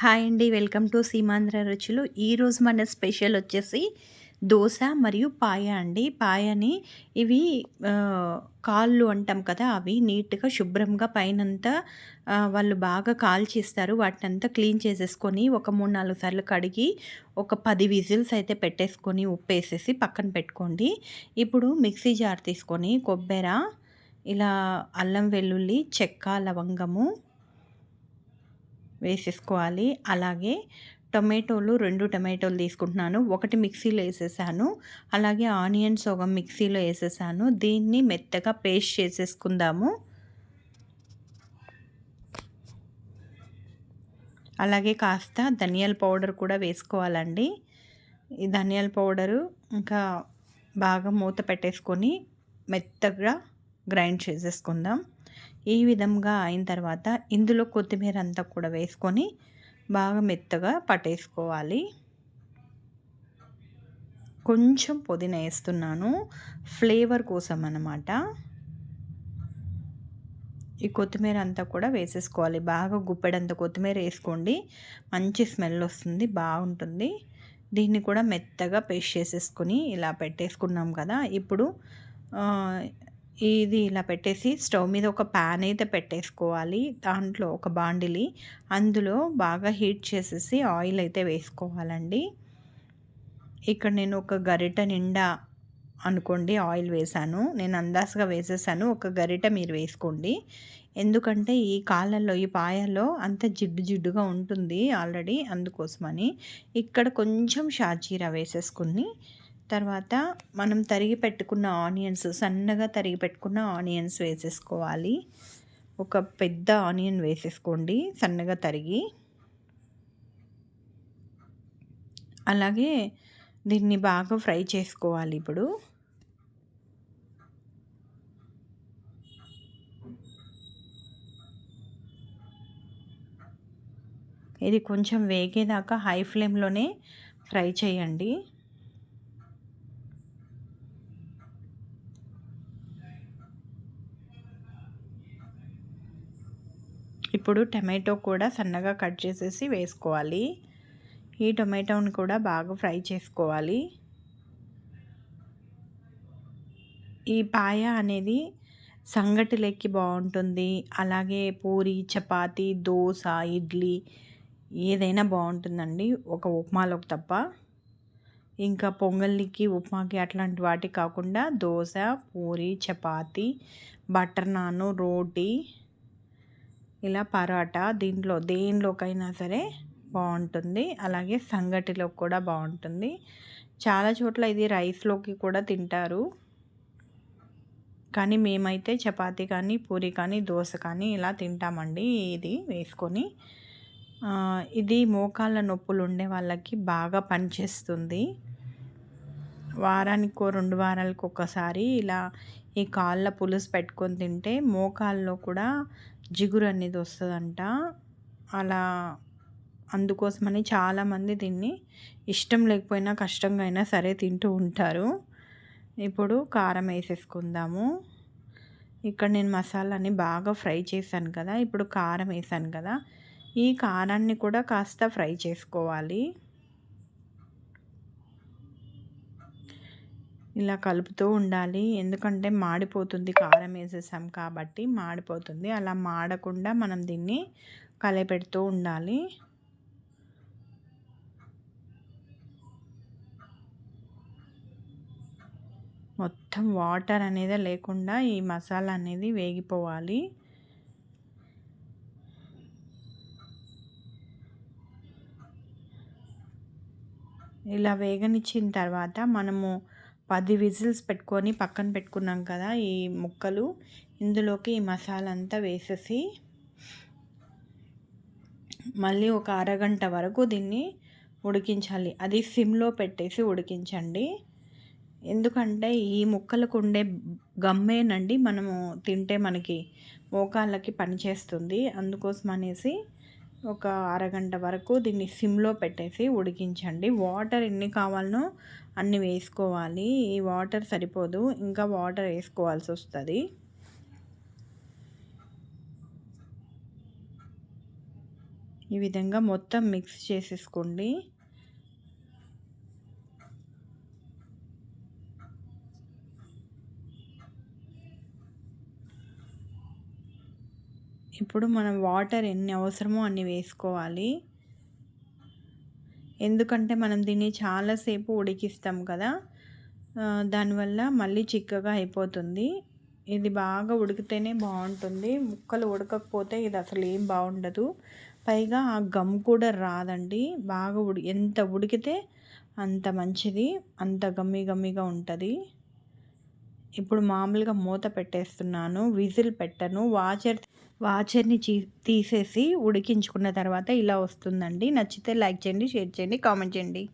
Hi అండి. Welcome to Seemandhra రుచులు. ఈరోజు మన స్పెషల్ వచ్చేసి దోశ మరియు పాయ అండి. పాయని ఇవి కాళ్ళు అంటాం కదా అవి నీట్గా శుభ్రంగా పైనంతా వాళ్ళు బాగా కాల్చిస్తారు. వాటినంతా క్లీన్ చేసేసుకొని ఒక మూడు నాలుగు సార్లు కడిగి ఒక పది విజిల్స్ అయితే పెట్టేసుకొని ఉప్పు వేసేసి పక్కన పెట్టుకోండి. ఇప్పుడు మిక్సీ జార్ తీసుకొని కొబ్బెర ఇలా అల్లం వెల్లుల్లి చెక్క లవంగము వేసేసుకోవాలి. అలాగే టొమాటోలు రెండు టొమాటోలు తీసుకుంటున్నాను. ఒకటి మిక్సీలో వేసేసాను. అలాగే ఆనియన్స్ ఒక మిక్సీలో వేసేసాను. దీన్ని మెత్తగా పేస్ట్ చేసేసుకుందాము. అలాగే కాస్త ధనియాల పౌడర్ కూడా వేసుకోవాలండి. ఈ ధనియాల పౌడరు ఇంకా బాగా మూత పెట్టేసుకొని మెత్తగా గ్రైండ్ చేసేసుకుందాం. ఈ విధంగా అయిన తర్వాత ఇందులో కొత్తిమీర అంతా కూడా వేసుకొని బాగా మెత్తగా పట్టేసుకోవాలి. కొంచెం పుదీనా వేస్తున్నాను. ఫ్లేవర్ కోసం అన్నమాట. ఈ కొత్తిమీర అంతా కూడా వేసేసుకోవాలి. బాగా గుప్పెడంత కొత్తిమీర వేసుకోండి. మంచి స్మెల్ వస్తుంది బాగుంటుంది. దీన్ని కూడా మెత్తగా పేస్ట్ చేసేసుకొని ఇలా పెట్టేసుకున్నాం కదా. ఇప్పుడు ఇది ఇలా పెట్టేసి స్టవ్ మీద ఒక ప్యాన్ అయితే పెట్టేసుకోవాలి. దాంట్లో ఒక బాండిలి అందులో బాగా హీట్ చేసేసి ఆయిల్ అయితే వేసుకోవాలండి. ఇక్కడ నేను ఒక గరిట నిండా అనుకోండి ఆయిల్ వేసాను నేను అందాజగా వేసేసాను. ఒక గరిట మీరు వేసుకోండి. ఎందుకంటే ఈ కాళ్ళల్లో ఈ పాయల్లో అంత జిడ్డు జిడ్డుగా ఉంటుంది ఆల్రెడీ అందుకోసమని. ఇక్కడ కొంచెం షాజీరా వేసేసుకుని తర్వాత మనం తరిగి పెట్టుకున్న ఆనియన్స్ సన్నగా తరిగి పెట్టుకున్న ఆనియన్స్ వేసేసుకోవాలి. ఒక పెద్ద ఆనియన్ వేసేసుకోండి సన్నగా తరిగి. అలాగే దీన్ని బాగా ఫ్రై చేసుకోవాలి ఇప్పుడు. ఇది కొంచెం వేగేదాకా హై ఫ్లేమ్లోనే ఫ్రై చేయండి. ఇప్పుడు టమాటో కూడా సన్నగా కట్ చేసేసి వేసుకోవాలి. ఈ టొమాటోని కూడా బాగా ఫ్రై చేసుకోవాలి. ఈ పాయ అనేది సంగటిలోకి బాగుంటుంది. అలాగే పూరి చపాతి దోశ ఇడ్లీ ఏదైనా బాగుంటుందండి. ఒక ఉప్మాలోకి తప్ప. ఇంకా పొంగల్కి ఉప్మాకి అట్లాంటి వాటి కాకుండా దోశ పూరి చపాతి బటర్ నాను రోటీ ఇలా పరాటా దీంట్లో దేనిలోకైనా సరే బాగుంటుంది అలాగే సంగటిలో కూడా బాగుంటుంది చాలా చోట్ల ఇది రైస్లోకి కూడా తింటారు. కానీ మేమైతే చపాతి కానీ పూరి కానీ దోశ కానీ ఇలా తింటామండి ఇది వేసుకొని. ఇది మోకాళ్ళ నొప్పులు ఉండే వాళ్ళకి బాగా పనిచేస్తుంది. వారానికి రెండు వారాలకు ఒకసారి ఇలా ఈ కాళ్ళ పులుసు పెట్టుకొని తింటే మోకాల్లో కూడా జిగురు అనేది వస్తుందంట అలా అందుకోసమని చాలామంది దీన్ని ఇష్టం లేకపోయినా కష్టంగా అయినా సరే తింటూ ఉంటారు. ఇప్పుడు కారం వేసేసుకుందాము. ఇక్కడ నేను మసాలాని బాగా ఫ్రై చేశాను కదా ఇప్పుడు కారం వేసాను కదా ఈ కారాన్ని కూడా కాస్త ఫ్రై చేసుకోవాలి. ఇలా కలుపుతూ ఉండాలి. ఎందుకంటే మాడిపోతుంది. కారం వేసేసాం కాబట్టి మాడిపోతుంది. అలా మాడకుండా మనం దీన్ని కలపెడుతూ ఉండాలి. మొత్తం వాటర్ అనేది లేకుండా ఈ మసాలా అనేది వేగిపోవాలి. ఇలా వేగనిచ్చిన తర్వాత మనము పది విజిల్స్ పెట్టుకొని పక్కన పెట్టుకున్నాం కదా ఈ ముక్కలు. ఇందులోకి ఈ మసాలా అంతా వేసేసి మళ్ళీ ఒక అరగంట వరకు దీన్ని ఉడికించాలి. అది సిమ్లో పెట్టేసి ఉడికించండి. ఎందుకంటే ఈ ముక్కలకు ఉండే గమ్మేనండి మనము తింటే మనకి మోకాళ్ళకి పనిచేస్తుంది. అందుకోసం అనేసి ఒక అరగంట వరకు దీన్ని సిమ్లో పెట్టేసి ఉడికించండి. వాటర్ ఎన్ని కావాలనో అన్ని వేసుకోవాలి. ఈ వాటర్ సరిపోదు. ఇంకా వాటర్ వేసుకోవాల్సి వస్తుంది. ఈ విధంగా మొత్తం మిక్స్ చేసేసుకోండి. ఇప్పుడు మనం వాటర్ ఎన్ని అవసరమో అన్ని వేసుకోవాలి. ఎందుకంటే మనం దీన్ని చాలాసేపు ఉడికిస్తాం కదా. దానివల్ల మళ్ళీ చిక్కగా అయిపోతుంది. ఇది బాగా ఉడికితేనే బాగుంటుంది. ముక్కలు ఉడకకపోతే ఇది అసలు ఏం బాగుండదు. పైగా ఆ గమ్ కూడా రాదండి. బాగా ఉడి ఎంత ఉడికితే అంత మంచిది. అంత గమ్మీ గమ్మీగా ఉంటుంది. ఇప్పుడు మామూలుగా మూత పెట్టేస్తున్నాను. విజిల్ పెట్టను. వాచర్ వాచర్ని తీసేసి ఉడికించుకున్న తర్వాత ఇలా వస్తుందండి. నచ్చితే లైక్ చేయండి షేర్ చేయండి కామెంట్ చేయండి.